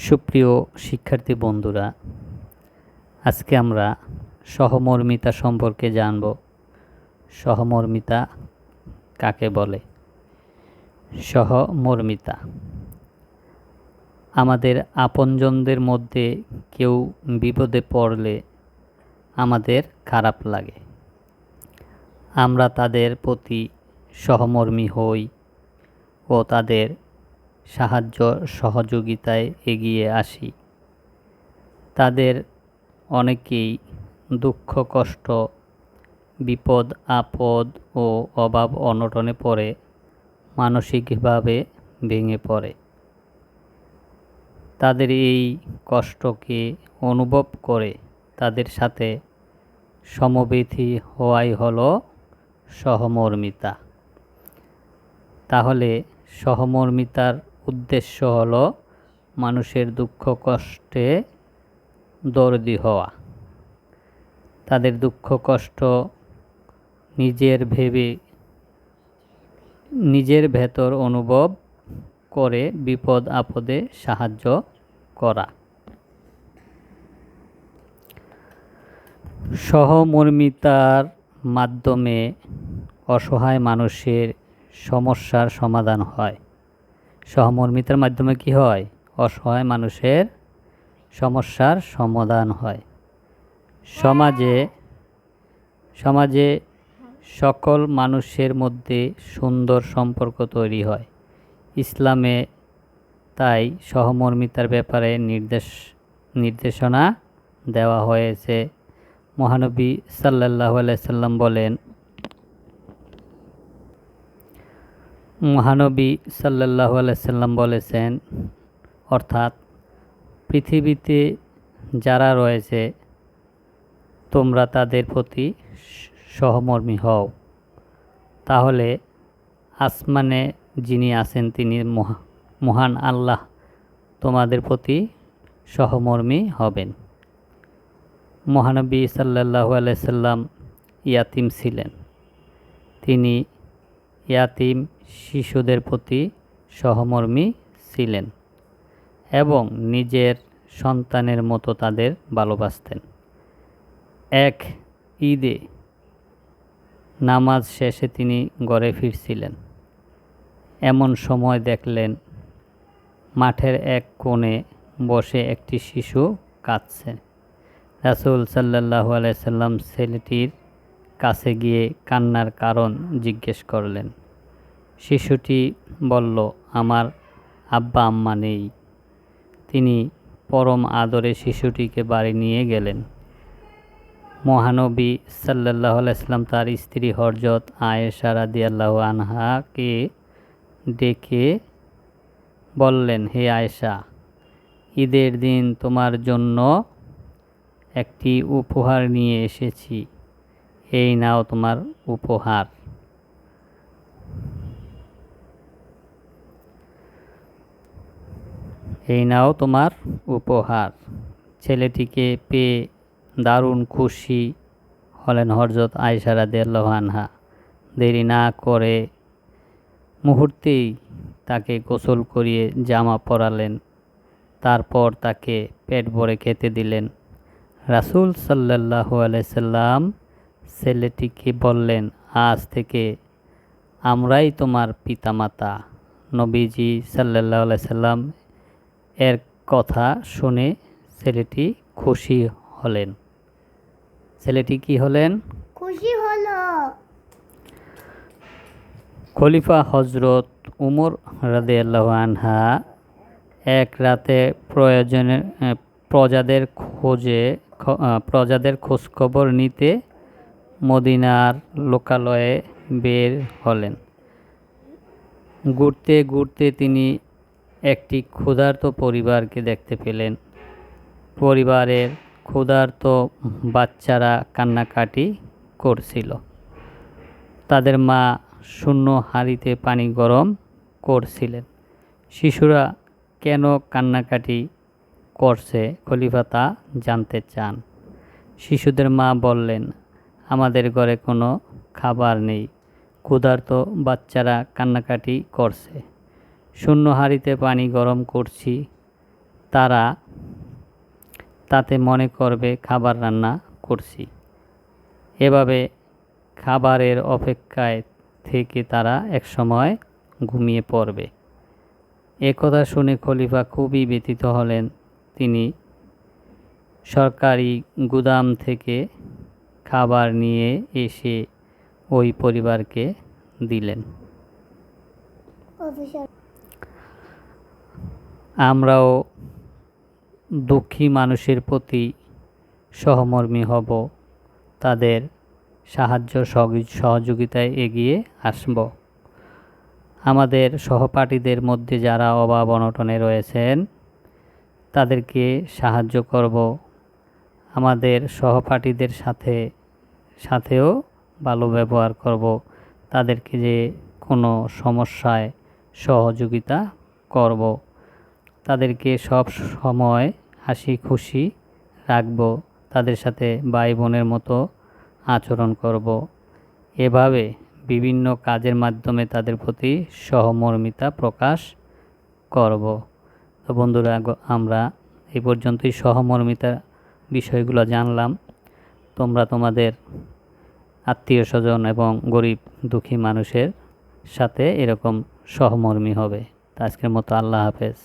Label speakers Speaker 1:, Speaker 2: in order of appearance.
Speaker 1: সুপ্রিয় শিক্ষার্থী বন্ধুরা, আজকে আমরা সহমর্মিতা সম্পর্কে জানব। সহমর্মিতা কাকে বলে? সহমর্মিতা। আমাদের আপনজনদের মধ্যে কেউ বিপদে পড়লে আমাদের খারাপ লাগে। আমরা তাদের প্রতি সহমর্মী হই ও তাদের সাহায্য সহযোগিতায় এগিয়ে আসি। তাদের অনেকেই দুঃখ, কষ্ট, বিপদ, আপদ ও অভাব অনটনে পড়ে, মানসিকভাবে ভেঙে পড়ে। তাদের এই কষ্টকে অনুভব করে তাদের সাথে সমবেথী হওয়াই হলো সহমর্মিতা। তাহলে সহমর্মিতার উদ্দেশ্য হল মানুষের দুঃখ, কষ্টে দর্দি হওয়া। তাদের দুঃখ, কষ্ট নিজের ভেবে, নিজের ভেতর অনুভব করে বিপদ, আপদে সাহায্য করা। সহমর্মিতার মাধ্যমে অসহায় মানুষের সমস্যার সমাধান হয়। সহমর্মিতার মাধ্যমে কি হয়? অসহায় মানুষের সমস্যার সমাধান হয়। সমাজে সমাজে সকল মানুষের মধ্যে সুন্দর সম্পর্ক তৈরি হয়। ইসলামে তাই সহমর্মিতার ব্যাপারে নির্দেশ, নির্দেশনা দেওয়া হয়েছে। মহানবী সাল্লাহ সাল্লাম বলেন মহানবী সাল্লাহ আলাইসাল্লাম বলেছেন, অর্থাৎ পৃথিবীতে যারা রয়েছে, তোমরা তাদের প্রতি সহমর্মী হও। তাহলে আসমানে যিনি আছেন, তিনি মহান আল্লাহ তোমাদের প্রতি সহমর্মী হবেন। মহানবী সাল্লাহ আলাইসাল্লাম ইয়াতিম ছিলেন। তিনি ইয়াতিম শিশুদের প্রতি সহমর্মী ছিলেন এবং নিজের সন্তানের মতো তাদের ভালোবাসতেন। এক ঈদে নামাজ শেষে তিনি ঘরে ফিরছিলেন। এমন সময় দেখলেন, মাঠের এক কোণে বসে একটি শিশু কাঁদছে। রাসুল সাল্লাহ আলাইসাল্লাম ছেলেটির কাছে গিয়ে কান্নার কারণ জিজ্ঞেস করলেন শিশুটি বলল, আমার আব্বা আম্মা নেই। তিনি পরম আদরে শিশুটিকে বাড়ি নিয়ে গেলেন। মহানবী সাল্লাহ আলাইসলাম তার স্ত্রী হরজত আয়েশা রাদিয়াল্লাহ আনহাকে ডেকে বললেন, হে আয়েশা, ঈদের দিন তোমার জন্য একটি উপহার নিয়ে এসেছি। এই নাও তোমার উপহার। এই নাও তোমার উপহার। ছেলেটিকে পেয়ে দারুণ খুশি হলেন হরজত আয়সারা দেল্লাহানহা দেরি না করে মুহূর্তেই তাকে গোসল করিয়ে জামা পরালেন। তারপর তাকে পেট ভরে খেতে দিলেন। রাসুল সাল্লাহু আলাইসাল্লাম ছেলেটিকে বললেন, আজ থেকে আমরাই তোমার পিতামাতা। নবীজি সাল্লাহ সাল্লাম এর কথা শুনে ছেলেটি খুশি হলেন। ছেলেটি কি হলেন?
Speaker 2: খুশি হলো।
Speaker 1: খলিফা হজরত উমর রাদে আনহা এক রাতে প্রয়োজনে প্রজাদের খোঁজে প্রজাদের খোঁজখবর নিতে মদিনার লোকালয়ে বের হলেন। ঘুরতে ঘুরতে তিনি একটি ক্ষুধার্ত পরিবারকে দেখতে পেলেন। পরিবারের ক্ষুধার্ত বাচ্চারা কান্নাকাটি করছিল। তাদের মা শূন্য হাঁড়িতে পানি গরম করছিলেন। শিশুরা কেন কান্নাকাটি করছে খলিফা তা জানতে চান। শিশুদের মা বললেন, আমাদের ঘরে কোনো খাবার নেই। ক্ষুধার্ত বাচ্চারা কান্নাকাটি করছে। শূন্য হাঁড়িতে পানি গরম করছি। তারা তাতে মনে করবে খাবার রান্না করছি। এভাবে খাবারের অপেক্ষায় থেকে তারা একসময় ঘুমিয়ে পড়বে। একথা শুনে খলিফা খুবই ব্যথিত হলেন। তিনি সরকারি গুদাম থেকে খাবার নিয়ে এসে ওই পরিবারকে দিলেন। আমরাও দুঃখী মানুষের প্রতি সহমর্মী হব, তাদের সাহায্য সহযোগি- সহযোগিতায় এগিয়ে আসব। আমাদের সহপাঠীদের মধ্যে যারা অভাব অনটনে রয়েছেন, তাদেরকে সাহায্য করব। আমাদের সহপাঠীদের সাথে, সাথেও ভালো ব্যবহার করব। তাদেরকে যে কোনো সমস্যায় সহযোগিতা করব। তাদেরকে সব সময় হাসি খুশি রাখব, তাদের সাথে ভাই বোনের মতো আচরণ করব। এভাবে বিভিন্ন কাজের মাধ্যমে তাদের প্রতি সহমর্মিতা প্রকাশ করব। তো বন্ধুরা আমরা এই পর্যন্তই সহমর্মিতা বিষয়গুলো জানলাম। তোমরা তোমাদের আত্মীয় স্বজন এবং গরিব দুঃখী মানুষের সাথে এরকম সহমর্মী হবে। তো আজকের মতো আল্লাহ হাফেজ।